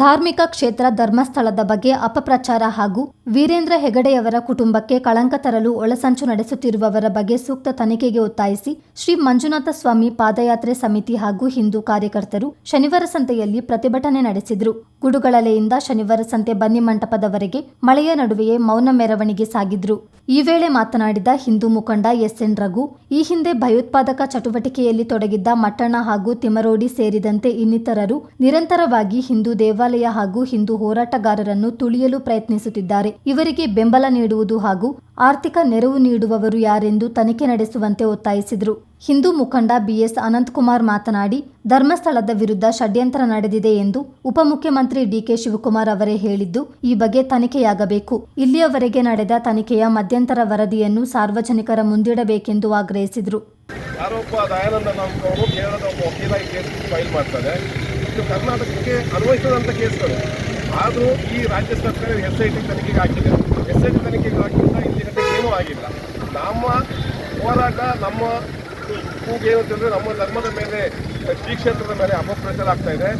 ಧಾರ್ಮಿಕ ಕ್ಷೇತ್ರ ಧರ್ಮಸ್ಥಳದ ಬಗ್ಗೆ ಅಪಪ್ರಚಾರ ಹಾಗೂ ವೀರೇಂದ್ರ ಹೆಗಡೆಯವರ ಕುಟುಂಬಕ್ಕೆ ಕಳಂಕ ತರಲು ಒಳಸಂಚು ನಡೆಸುತ್ತಿರುವವರ ಬಗ್ಗೆ ಸೂಕ್ತ ತನಿಖೆಗೆ ಒತ್ತಾಯಿಸಿ ಶ್ರೀ ಮಂಜುನಾಥ ಸ್ವಾಮಿ ಪಾದಯಾತ್ರೆ ಸಮಿತಿ ಹಾಗೂ ಹಿಂದೂ ಕಾರ್ಯಕರ್ತರು ಶನಿವಾರ ಸಂತೆಯಲ್ಲಿ ಪ್ರತಿಭಟನೆ ನಡೆಸಿದರು. ಗುಡುಗಳಲೆಯಿಂದ ಶನಿವಾರ ಸಂತೆ ಬನ್ನಿ ಮಂಟಪದವರೆಗೆ ಮಳೆಯ ನಡುವೆಯೇ ಮೌನ ಮೆರವಣಿಗೆ ಸಾಗಿದ್ರು. ಈ ವೇಳೆ ಮಾತನಾಡಿದ ಹಿಂದೂ ಮುಖಂಡ ಎಸ್ಎನ್ ರಘು, ಈ ಹಿಂದೆ ಭಯೋತ್ಪಾದಕ ಚಟುವಟಿಕೆಯಲ್ಲಿ ತೊಡಗಿದ್ದ ಮಟ್ಟಣ ಹಾಗೂ ತಿಮರೋಡಿ ಸೇರಿದಂತೆ ಇನ್ನಿತರರು ನಿರಂತರವಾಗಿ ಹಿಂದೂ ದೇವಾಲಯ ಹಾಗೂ ಹಿಂದೂ ಹೋರಾಟಗಾರರನ್ನು ತುಳಿಯಲು ಪ್ರಯತ್ನಿಸುತ್ತಿದ್ದಾರೆ. ಇವರಿಗೆ ಬೆಂಬಲ ನೀಡುವುದು ಹಾಗೂ ಆರ್ಥಿಕ ನೆರವು ನೀಡುವವರು ಯಾರೆಂದು ತನಿಖೆ ನಡೆಸುವಂತೆ ಒತ್ತಾಯಿಸಿದರು. ಹಿಂದೂ ಮುಖಂಡ ಬಿಎಸ್ ಅನಂತಕುಮಾರ್ ಮಾತನಾಡಿ, ಧರ್ಮಸ್ಥಳದ ವಿರುದ್ಧ ಷಡ್ಯಂತ್ರ ನಡೆದಿದೆ ಎಂದು ಉಪಮುಖ್ಯಮಂತ್ರಿ ಡಿಕೆ ಶಿವಕುಮಾರ್ ಅವರೇ ಹೇಳಿದ್ದು, ಈ ಬಗ್ಗೆ ತನಿಖೆಯಾಗಬೇಕು. ಇಲ್ಲಿಯವರೆಗೆ ನಡೆದ ತನಿಖೆಯ ಮಧ್ಯಂತರ ವರದಿಯನ್ನು ಸಾರ್ವಜನಿಕರ ಮುಂದಿಡಬೇಕೆಂದು ಆಗ್ರಹಿಸಿದರು. ಇದು ಕರ್ನಾಟಕಕ್ಕೆ ಅನ್ವಯಿಸದಂಥ ಕೇಸ್ಗಳು. ಆದರೂ ಈ ರಾಜ್ಯ ಸರ್ಕಾರ ಎಸ್ ಐ ಟಿ ತನಿಖೆಗೆ ಹಾಕಿದೆ. ಎಸ್ ಐ ಟಿ ತನಿಖೆಗೆ ಹಾಕಿಲ್ಲ ಇಲ್ಲಿ ಏನೂ ಆಗಿಲ್ಲ. ನಮ್ಮ ಹೋರಾಟ, ನಮ್ಮ ಕೂಗೇನು ಅಂತಂದರೆ ನಮ್ಮ ಧರ್ಮದ ಮೇಲೆ, ಶ್ರೀ ಕ್ಷೇತ್ರದ ಮೇಲೆ ಅಪಪ್ರಚಾರ ಆಗ್ತಾ ಇದೆ.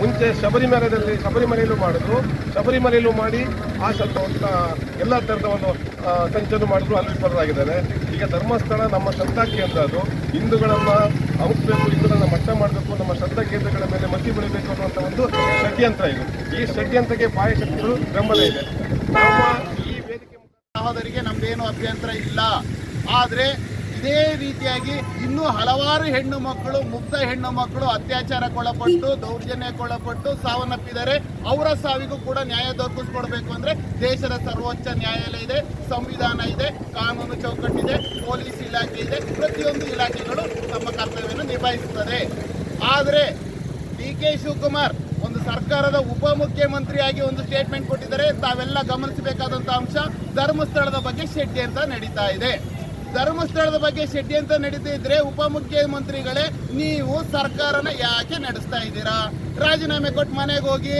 ಮುಂಚೆ ಶಬರಿಮಲೆಯಲ್ಲಿ ಶಬರಿಮಲೆಯಲ್ಲೂ ಮಾಡಿದ್ರು. ಶಬರಿಮಲೆಯಲ್ಲೂ ಮಾಡಿ ಆ ಶಬ್ದ ಎಲ್ಲ ಥರದ ಒಂದು ಸಂಚನ್ನು ಮಾಡಿದ್ರು. ಅಲ್ಲಿ ವಿಫಲರಾಗಿದ್ದಾರೆ. ಈಗ ಧರ್ಮಸ್ಥಳ ನಮ್ಮ ಶ್ರದ್ಧಾ ಕೇಂದ್ರ ಅದು. ಹಿಂದೂಗಳನ್ನು ಅಮುಕ್ಬೇಕು ಹಿಂದೂಗಳನ್ನು ಮಟ್ಟ ಮಾಡಬೇಕು, ನಮ್ಮ ಶ್ರದ್ಧಾ ಕೇಂದ್ರಗಳ ಮೇಲೆ ಮಸಿ ಬೆಳಿಬೇಕು ಅನ್ನುವಂಥ ಒಂದು ಷಡ್ಯಂತ್ರ ಇದು. ಈ ಷಡ್ಯಂತ್ರಕ್ಕೆ ಬಾಹ್ಯ ಶಕ್ತಿಗಳು ಬೆಂಬಲ ಇದೆ. ನಮ್ಮ ಈ ವೇದಿಕೆ ಸಹೋದರಿಗೆ ನಮ್ದೇನು ಅಭ್ಯಂತರ ಇಲ್ಲ. ಆದರೆ ಇದೇ ರೀತಿಯಾಗಿ ಇನ್ನೂ ಹಲವಾರು ಹೆಣ್ಣು ಮಕ್ಕಳು, ಮುಗ್ಧ ಹೆಣ್ಣು ಮಕ್ಕಳು ಅತ್ಯಾಚಾರಕ್ಕೊಳಪಟ್ಟು, ದೌರ್ಜನ್ಯಕ್ಕೊಳಪಟ್ಟು ಸಾವನ್ನಪ್ಪಿದ್ದಾರೆ. ಅವರ ಸಾವಿಗೂ ಕೂಡ ನ್ಯಾಯ ದೊರಕಿಸ್ಕೊಡ್ಬೇಕು ಅಂದ್ರೆ ದೇಶದ ಸರ್ವೋಚ್ಚ ನ್ಯಾಯಾಲಯ ಇದೆ, ಸಂವಿಧಾನ ಇದೆ, ಕಾನೂನು ಚೌಕಟ್ಟಿದೆ, ಪೊಲೀಸ್ ಇಲಾಖೆ ಇದೆ, ಪ್ರತಿಯೊಂದು ಇಲಾಖೆಗಳು ತಮ್ಮ ಕರ್ತವ್ಯವನ್ನು ನಿಭಾಯಿಸುತ್ತದೆ. ಆದರೆ ಡಿ ಕೆ ಶಿವಕುಮಾರ್ ಒಂದು ಸರ್ಕಾರದ ಉಪಮುಖ್ಯಮಂತ್ರಿಯಾಗಿ ಒಂದು ಸ್ಟೇಟ್ಮೆಂಟ್ ಕೊಟ್ಟಿದ್ದಾರೆ. ತಾವೆಲ್ಲ ಗಮನಿಸಬೇಕಾದಂತ ಅಂಶ ಧರ್ಮಸ್ಥಳದ ಬಗ್ಗೆ ಷಡ್ಯಂತ್ರ ನಡೀತಾ ಇದೆ. ಧರ್ಮಸ್ಥಳದ ಬಗ್ಗೆ ಷಡ್ಯಂತ್ರ ನಡೀತಾ ಇದ್ರೆ ಉಪಮುಖ್ಯಮಂತ್ರಿಗಳೇ ನೀವು ಸರ್ಕಾರನ ಯಾಕೆ ನಡೆಸ್ತಾ ಇದ್ದೀರಾ? ರಾಜೀನಾಮೆ ಕೊಟ್ಟು ಮನೆಗೆ ಹೋಗಿ,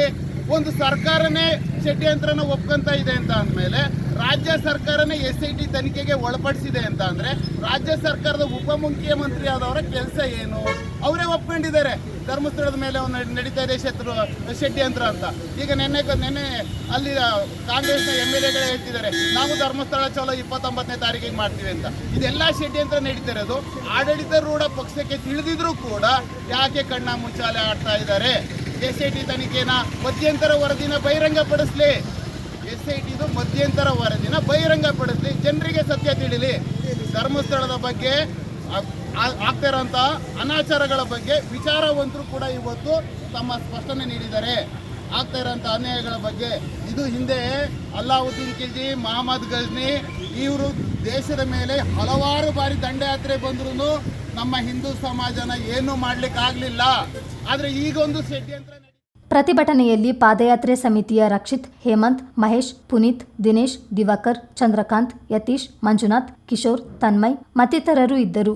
ಒಂದು ಸರ್ಕಾರನೇ ಷಡ್ಯಂತ್ರನ ಒಪ್ಕೊಂತ ಇದೆ ಅಂತ ಅಂದಮೇಲೆ ರಾಜ್ಯ ಸರ್ಕಾರನೇ ಎಸ್ ಐ ಟಿ ತನಿಖೆಗೆ ಒಳಪಡಿಸಿದೆ ಅಂತ ಅಂದ್ರೆ ರಾಜ್ಯ ಸರ್ಕಾರದ ಉಪಮುಖ್ಯಮಂತ್ರಿ ಆದವರ ಕೆಲಸ ಏನು? ಅವರೇ ಒಪ್ಕೊಂಡಿದ್ದಾರೆ. ಧರ್ಮಸ್ಥಳದ ಮೇಲೆ ಒಂದು ನಡ್- ನಡೀತಾ ಇದೆ ಶತ್ರು ಷಡ್ಯಂತ್ರ ಅಂತ. ಈಗ ನಿನ್ನೆ ನಿನ್ನೆ ಅಲ್ಲಿ ಕಾಂಗ್ರೆಸ್ನ ಎಂ ಎಲ್ ಎಗಳೇ ಹೇಳ್ತಿದ್ದಾರೆ, ನಾವು ಧರ್ಮಸ್ಥಳ ಚಲೋ ಇಪ್ಪತ್ತೊಂಬತ್ತನೇ ತಾರೀಕಿಗೆ ಮಾಡ್ತೀವಿ ಅಂತ. ಇದೆಲ್ಲ ಶೆಡಿಯಂತ್ರ ನಡೀತಾ ಇರೋದು ಆಡಳಿತ ರೂಢ ಪಕ್ಷಕ್ಕೆ ತಿಳಿದಿದ್ರು ಕೂಡ ಯಾಕೆ ಕಣ್ಣ ಮುಚ್ಚಾಲೆ ಆಡ್ತಾ ಇದ್ದಾರೆ? ಎಸ್ ಐ ಟಿ ತನಿಖೆನ ಮಧ್ಯಂತರ ವರದಿನ ಬಹಿರಂಗಪಡಿಸ್ಲಿ ಎಸ್ ಐ ಟಿದು ಮಧ್ಯಂತರ ವರದಿನ ಬಹಿರಂಗಪಡಿಸ್ಲಿ ಜನರಿಗೆ ಸತ್ಯ ತಿಳಿಲಿ. ಧರ್ಮಸ್ಥಳದ ಬಗ್ಗೆ ಆಗ್ತಾ ಇರೋಂಥ ಅನಾಚಾರಗಳ ಬಗ್ಗೆ ವಿಚಾರವಂತರು ಕೂಡ ಇವತ್ತು ತಮ್ಮ ಸ್ಪಷ್ಟನೆ ನೀಡಿದ್ದಾರೆ. ಆಗ್ತಾ ಇರೋಂಥ ಅನ್ಯಾಯಗಳ ಬಗ್ಗೆ ಇದು ಹಿಂದೆ ಅಲ್ಲಾವುದ್ದೀನ್ ಖಿಲ್ಜಿ, ಮಹಮ್ಮದ್ ಗಜ್ನಿ ಇವರು ದೇಶದ ಮೇಲೆ ಹಲವಾರು ಬಾರಿ ದಂಡಯಾತ್ರೆ ಬಂದ್ರೂ ನಮ್ಮ ಹಿಂದೂ ಸಮಾಜನ ಏನೂ ಮಾಡ್ಲಿಕ್ಕೆ ಆಗ್ಲಿಲ್ಲ ಆದ್ರೆ ಈಗೊಂದು ಷಡ್ಯಂತ್ರ ಪ್ರತಿಭಟನೆಯಲ್ಲಿ ಪಾದಯಾತ್ರೆ ಸಮಿತಿಯ ರಕ್ಷಿತ್, ಹೇಮಂತ್, ಮಹೇಶ್, ಪುನೀತ್, ದಿನೇಶ್, ದಿವಾಕರ್, ಚಂದ್ರಕಾಂತ್, ಯತೀಶ್, ಮಂಜುನಾಥ್, ಕಿಶೋರ್, ತನ್ಮಯ್ ಮತ್ತಿತರರು ಇದ್ದರು.